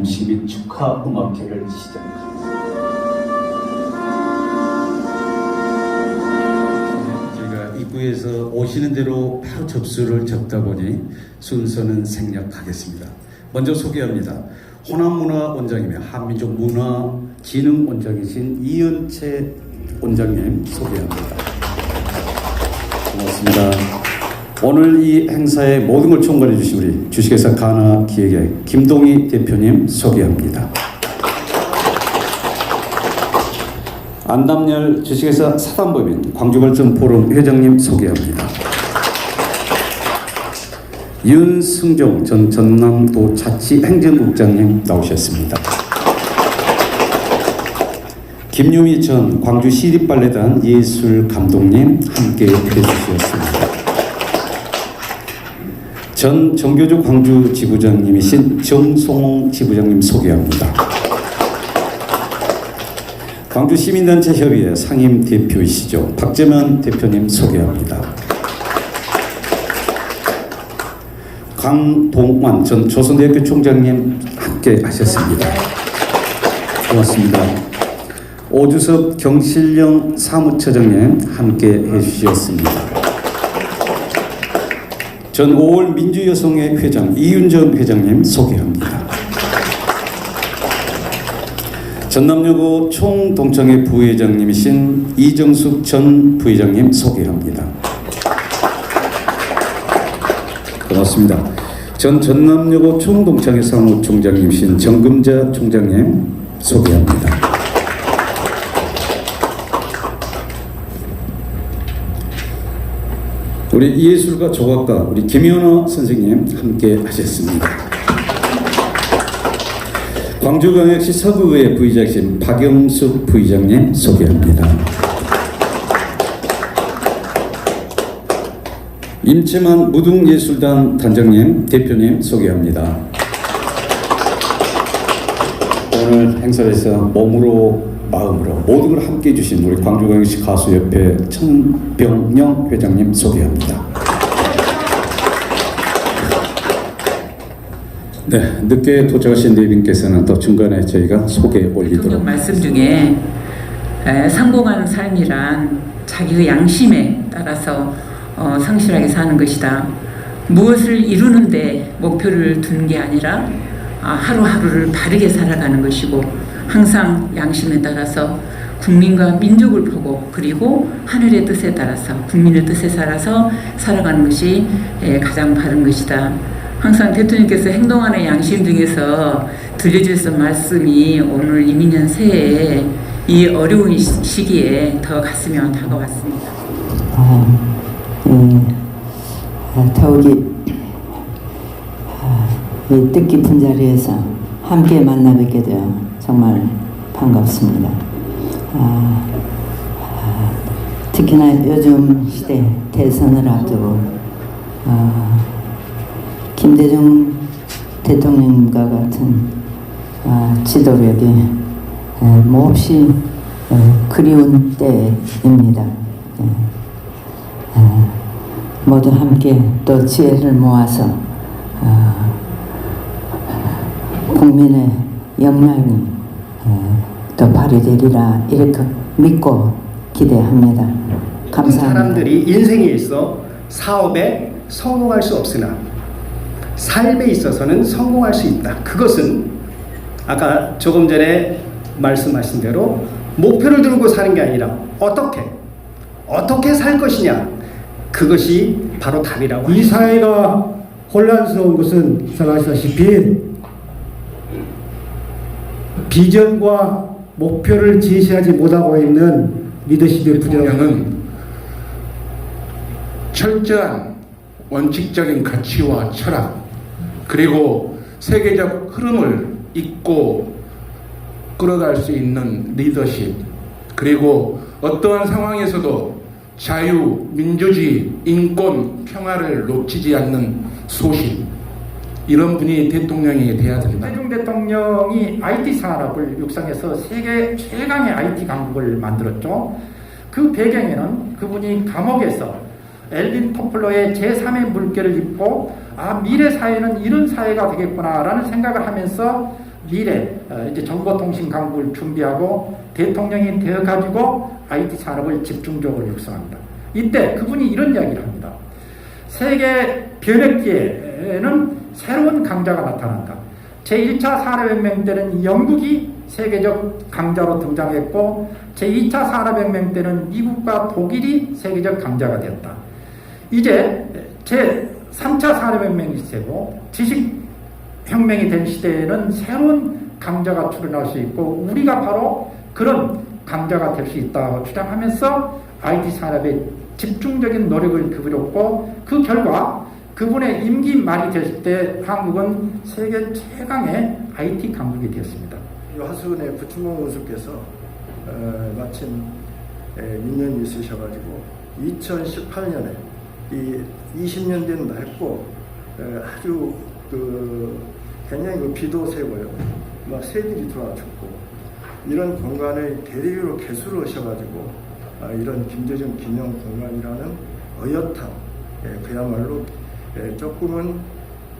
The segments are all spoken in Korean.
기념식 및 축하 음악회를 시작합니다. 저희가 입구에서 오시는 대로 바로 접수를 접다 보니 순서는 생략하겠습니다. 먼저 소개합니다. 호남문화 원장이며 한민족 문화 진흥 원장이신 이은채 원장님 소개합니다. 고맙습니다. 오늘 이 행사의 모든 걸 총괄해 주신 우리 주식회사 가나 기획의 김동희 대표님 소개합니다. 안담열 주식회사 사단법인 광주발전 포럼 회장님 소개합니다. 윤승종 전 전남도 자치행정국장님 나오셨습니다. 김유미 전 광주 시립발레단 예술 감독님 함께 해주셨습니다. 전 정교조 광주 지부장님이신 정송홍 지부장님 소개합니다. 광주 시민단체 협의회 상임 대표이시죠. 박재면 대표님 소개합니다. 강동환 전 조선대학교 총장님 함께 하셨습니다. 고맙습니다. 오주섭 경실령 사무처장님 함께 해주셨습니다. 전 5월 민주여성회 회장 이윤전 회장님 소개합니다. 전남여고 총동창회 부회장님이신 이정숙 전 부회장님 소개합니다. 고맙습니다. 전 전남여고 총동창회 사무총장님이신 정금자 총장님 소개합니다. 우리 예술가 조각가 우리 김연아 선생님 함께 하셨습니다. 광주광역시 서구의회 부의장이신 박영숙 부의장님 소개합니다. 임채만 무등예술단 단장님 대표님 소개합니다. 오늘 행사에서 몸으로 마음으로 모든 걸 함께 해주신 우리 광주광역시 가수협회 천병영 회장님 소개합니다. 네, 늦게 도착하신 네분께서는 또 중간에 저희가 소개 올리도록 말씀 중에 에, 성공한 삶이란 자기의 양심에 따라서 어, 성실하게 사는 것이다. 무엇을 이루는데 목표를 두는 게 아니라 아, 하루하루를 바르게 살아가는 것이고 항상 양심에 따라서 국민과 민족을 보고 그리고 하늘의 뜻에 따라서 국민의 뜻에 따라서 살아가는 것이 에, 가장 바른 것이다. 항상 대통령께서 행동하는 양심 중에서 들려주셨던 말씀이 오늘 이민년 새해에 이 어려운 시- 시기에 더 갔으면 다가왔습니다. 아, 예, 아, 더욱이 아, 이 뜻깊은 자리에서 함께 만나 뵙게 되어 정말 반갑습니다. 아, 아, 특히나 요즘 시대 대선을 앞두고 아, 김대중 대통령과 같은 아, 지도력이 에, 몹시 에, 그리운 때입니다. 예. 에, 모두 함께 또 지혜를 모아서 어, 국민의 역량이 에, 또 발휘되리라 이렇게 믿고 기대합니다. 감사합니다. 사람들이 인생에 있어 사업에 성공할 수 없으나 삶에 있어서는 성공할 수 있다. 그것은 아까 조금 전에 말씀하신 대로 목표를 들고 사는 게 아니라 어떻게 어떻게 살 것이냐 그것이 바로 답이라고 이 사회가 혼란스러운 것은 생각하시다시피 비전과 목표를 제시하지 못하고 있는 리더십의 대통령은 철저한 원칙적인 가치와 철학 그리고 세계적 흐름을 잇고 끌어갈 수 있는 리더십 그리고 어떠한 상황에서도 자유, 민주주의, 인권, 평화를 놓치지 않는 소신 이런 분이 대통령이 돼야 된다. 최종 대통령이 IT 산업을 육성해서 세계 최강의 IT 강국을 만들었죠. 그 배경에는 그분이 감옥에서 엘빈 토플러의 제3의 물결을 입고 아 미래 사회는 이런 사회가 되겠구나라는 생각을 하면서 미래 어, 이제 정보통신 강국을 준비하고 대통령이 되어 가지고 IT 산업을 집중적으로 육성합니다. 이때 그분이 이런 이야기를 합니다. 세계 변혁기에는 새로운 강자가 나타난다. 제1차 산업혁명 때는 영국이 세계적 강자로 등장했고 제2차 산업혁명 때는 미국과 독일이 세계적 강자가 되었다. 이제 제3차 산업혁명이 시대고 지식혁명이 된 시대에는 새로운 강자가 출현할 수 있고 우리가 바로 그런 강자가 될 수 있다고 주장하면서 IT 산업에 집중적인 노력을 기울였고 그 결과 그분의 임기 말이 됐을 때 한국은 세계 최강의 IT 강국이 되었습니다. 화순의 부충공 원수께서 어, 마침 에, 인연이 있으셔가지고 2018년에 이 20년 된 낡고 에, 아주 그 굉장히 그 비도 새고요, 막 새들이 들어와 죽고 이런 공간을 대리로 개수를 하셔가지고 아, 이런 김대중 기념 공간이라는 어엿한 예, 그야말로 예, 조금은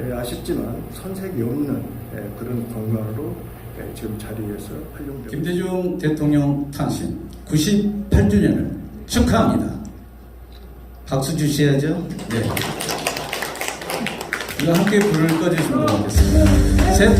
예, 아쉽지만 선색이 없는 예, 그런 공간으로 예, 지금 자리에서 활용되고 김대중 대통령 탄신 98주년을 축하합니다. 박수 주셔야죠. 네. 이거 함께 불을 꺼주시면 고맙겠습니다. 셋.